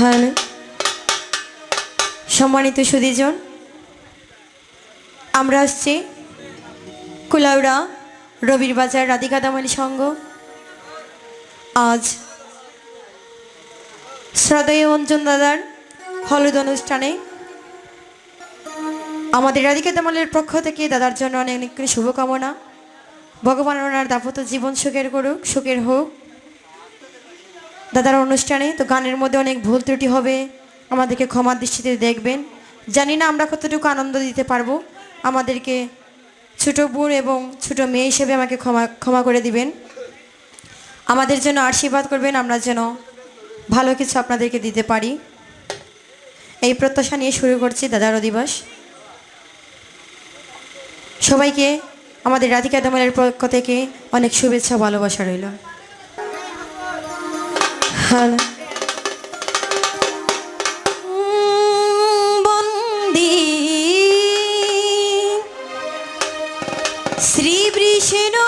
Hello সম্মানিত সুদীজন, আমরা আসছি কুলাউড়া রবির বাজার রাধিকা দামালি সংঘ। আজ শ্রদ্ধেয় অঞ্জন দাদার হলুদ অনুষ্ঠানে আমাদের রাধিকা দামালের পক্ষ থেকে দাদার জন্য অনেক অনেক শুভকামনা। ভগবান ওনার দাপত জীবন সুখের করুক, সুখের হোক। দাদার অনুষ্ঠানে, তো গানের মধ্যে অনেক ভুল ত্রুটি হবে। আমাদেরকে ক্ষমার দৃষ্টিতে দেখবেন। জানি না আমরা কতটুকু আনন্দ দিতে পারব। আমাদেরকে ছোটো বোন এবং ছোটো মেয়ে হিসেবে আমাকে ক্ষমা ক্ষমা করে দিবেন। আমাদের জন্য আশীর্বাদ করবেন, আমরা যেন ভালো কিছু আপনাদেরকে দিতে পারি। এই প্রত্যাশা নিয়ে শুরু করছি দাদার অধিবাস। সবাইকে, আমাদের রাধিকা দামালের পক্ষ থেকে অনেক শুভেচ্ছা ভালোবাসা রইল। বন্দী শ্রী বিষ্ণু